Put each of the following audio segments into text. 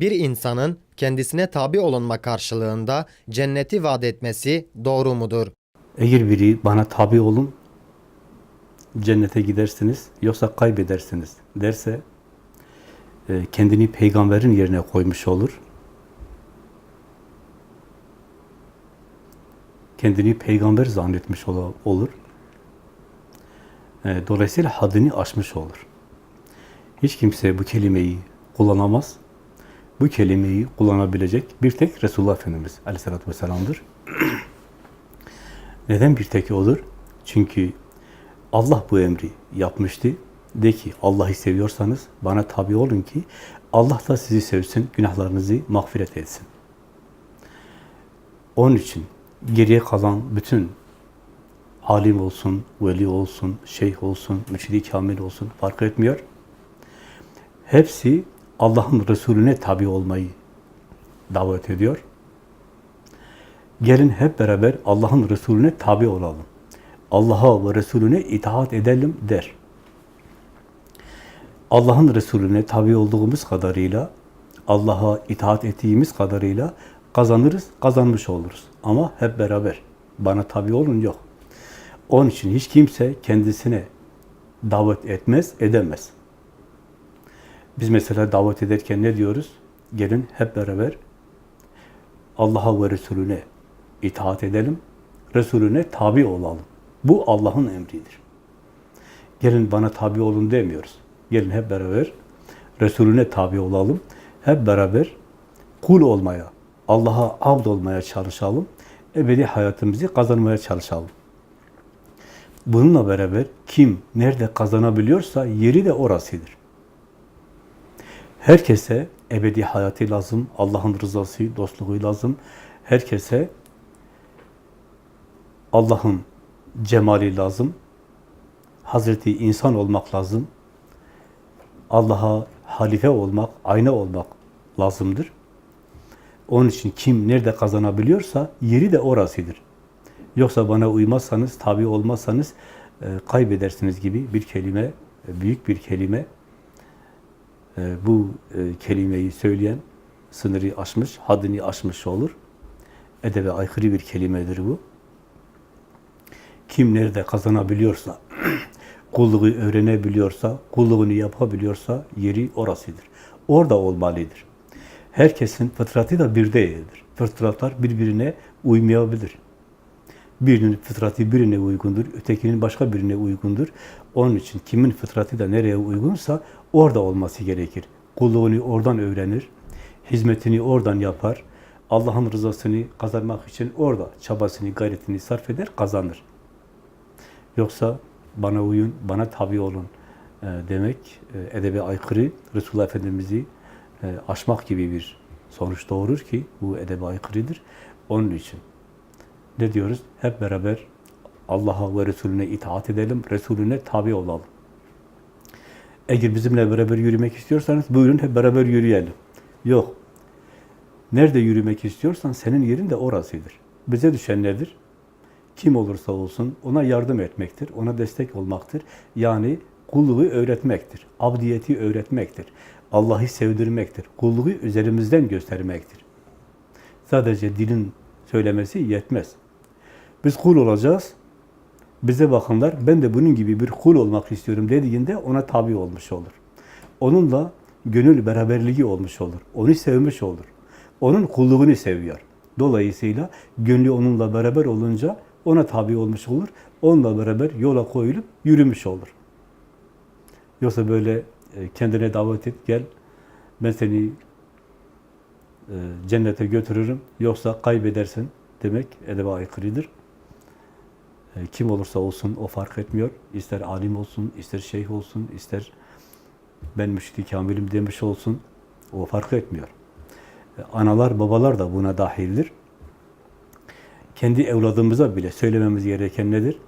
Bir insanın kendisine tabi olunma karşılığında cenneti vaat etmesi doğru mudur? Eğer biri bana tabi olun, cennete gidersiniz yoksa kaybedersiniz derse e, kendini peygamberin yerine koymuş olur. Kendini peygamber zannetmiş olur. E, Dolayısıyla haddini aşmış olur. Hiç kimse bu kelimeyi kullanamaz. Bu kelimeyi kullanabilecek bir tek Resulullah Efendimiz Aleyhisselatü Vesselam'dır. Neden bir tek olur? Çünkü Allah bu emri yapmıştı. De ki Allah'ı seviyorsanız bana tabi olun ki Allah da sizi sevsin, günahlarınızı mağfiret etsin. Onun için geriye kalan bütün alim olsun, veli olsun, şeyh olsun, mürşidi kamil olsun fark etmiyor. Hepsi Allah'ın Resulüne tabi olmayı davet ediyor. Gelin hep beraber Allah'ın Resulüne tabi olalım. Allah'a ve Resulüne itaat edelim der. Allah'ın Resulüne tabi olduğumuz kadarıyla, Allah'a itaat ettiğimiz kadarıyla kazanırız, kazanmış oluruz. Ama hep beraber. Bana tabi olun yok. Onun için hiç kimse kendisine davet etmez, edemez. Biz mesela davet ederken ne diyoruz? Gelin hep beraber Allah'a ve Resulüne itaat edelim, Resulüne tabi olalım. Bu Allah'ın emridir. Gelin bana tabi olun demiyoruz. Gelin hep beraber Resulüne tabi olalım. Hep beraber kul olmaya, Allah'a abd olmaya çalışalım. Ebedi hayatımızı kazanmaya çalışalım. Bununla beraber kim nerede kazanabiliyorsa yeri de orasıdır. Herkese ebedi hayatı lazım, Allah'ın rızası, dostluğu lazım. Herkese Allah'ın cemali lazım. Hazreti insan olmak lazım. Allah'a halife olmak, ayna olmak lazımdır. Onun için kim nerede kazanabiliyorsa yeri de orasıdır. Yoksa bana uymazsanız, tabi olmazsanız e, kaybedersiniz gibi bir kelime, e, büyük bir kelime. E, bu e, kelimeyi söyleyen sınırı aşmış, haddini aşmış olur. Edebe aykırı bir kelimedir bu. Kim nerede kazanabiliyorsa, kulluğu öğrenebiliyorsa, kulluğunu yapabiliyorsa yeri orasıdır. Orada olmalıdır. Herkesin fıtratı da bir değildir. Fıtratlar birbirine uymayabilir. Birinin fıtratı birine uygundur, ötekinin başka birine uygundur. Onun için kimin fıtratı da nereye uygunsa orada olması gerekir. Kulluğunu oradan öğrenir, hizmetini oradan yapar, Allah'ın rızasını kazanmak için orada çabasını, gayretini sarf eder, kazanır. Yoksa bana uyun, bana tabi olun e, demek e, edebe aykırı, Resulullah Efendimiz'i e, aşmak gibi bir sonuç doğurur ki bu edebe aykırıdır. Onun için ne diyoruz? Hep beraber Allah'a ve Resulüne itaat edelim, Resulüne tabi olalım. Eğer bizimle beraber yürümek istiyorsanız buyurun hep beraber yürüyelim. Yok. Nerede yürümek istiyorsan senin yerin de orasıdır. Bize düşen nedir? Kim olursa olsun ona yardım etmektir, ona destek olmaktır. Yani kulluğu öğretmektir, abdiyeti öğretmektir. Allah'ı sevdirmektir, kulluğu üzerimizden göstermektir. Sadece dilin söylemesi yetmez. Biz kul olacağız, bize bakınlar, ben de bunun gibi bir kul olmak istiyorum dediğinde ona tabi olmuş olur. Onunla gönül beraberliği olmuş olur, onu sevmiş olur. Onun kulluğunu seviyor. Dolayısıyla gönlü onunla beraber olunca ona tabi olmuş olur. Onunla beraber yola koyulup yürümüş olur. Yoksa böyle e, kendine davet et, gel ben seni e, cennete götürürüm. Yoksa kaybedersin demek edebe aykırıdır. E, Kim olursa olsun o fark etmiyor. İster alim olsun, ister şeyh olsun, ister ben müşrik kamilim demiş olsun. O fark etmiyor. E, Analar, babalar da buna dahildir kendi evladımıza bile söylememiz gereken nedir?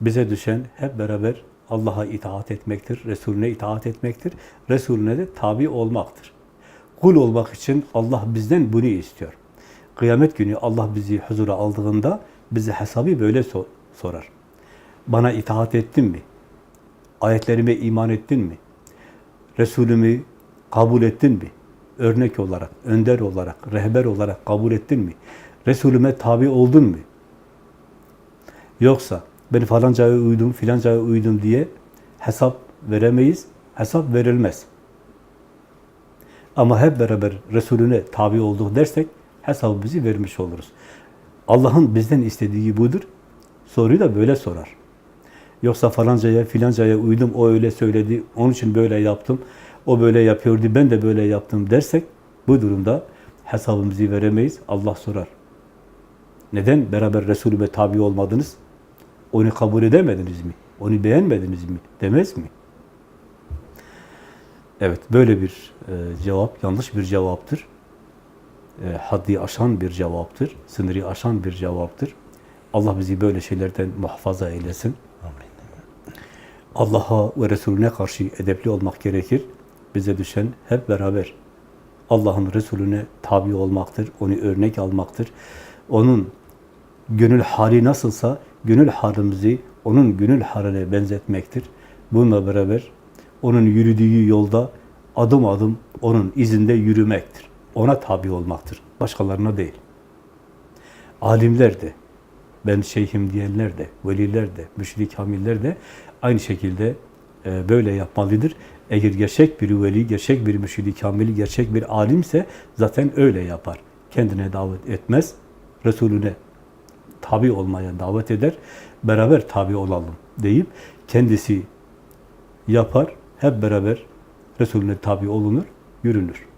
Bize düşen hep beraber Allah'a itaat etmektir, Resulüne itaat etmektir, Resulüne de tabi olmaktır. Kul olmak için Allah bizden bunu istiyor. Kıyamet günü Allah bizi huzura aldığında bize hesabı böyle sor sorar. Bana itaat ettin mi? Ayetlerime iman ettin mi? Resulümü kabul ettin mi? örnek olarak, önder olarak, rehber olarak kabul ettin mi? Resulüme tabi oldun mu? Yoksa ben falancaya uydum, filancaya uydum diye hesap veremeyiz, hesap verilmez. Ama hep beraber Resulüne tabi olduk dersek hesabımızı vermiş oluruz. Allah'ın bizden istediği budur. Soruyu da böyle sorar. Yoksa falancaya, filancaya uydum, o öyle söyledi, onun için böyle yaptım, o böyle yapıyordu, ben de böyle yaptım dersek, bu durumda hesabımızı veremeyiz, Allah sorar. Neden beraber Resulüme tabi olmadınız? Onu kabul edemediniz mi? Onu beğenmediniz mi? Demez mi? Evet, böyle bir e, cevap yanlış bir cevaptır. E, haddi aşan bir cevaptır. Sınırı aşan bir cevaptır. Allah bizi böyle şeylerden muhafaza eylesin. Allah'a ve Resulüne karşı edepli olmak gerekir. Bize düşen hep beraber Allah'ın Resulüne tabi olmaktır, onu örnek almaktır. Onun gönül hali nasılsa gönül halimizi onun gönül haline benzetmektir. Bununla beraber onun yürüdüğü yolda adım adım onun izinde yürümektir. Ona tabi olmaktır. Başkalarına değil. Alimler de, ben şeyhim diyenler de, veliler de, müşrik hamiller de aynı şekilde e, böyle yapmalıdır. Eğer gerçek bir veli, gerçek bir müşrik kamil, gerçek bir alimse zaten öyle yapar. Kendine davet etmez, Resulüne tabi olmaya davet eder, beraber tabi olalım deyip kendisi yapar, hep beraber Resulüne tabi olunur, yürünür.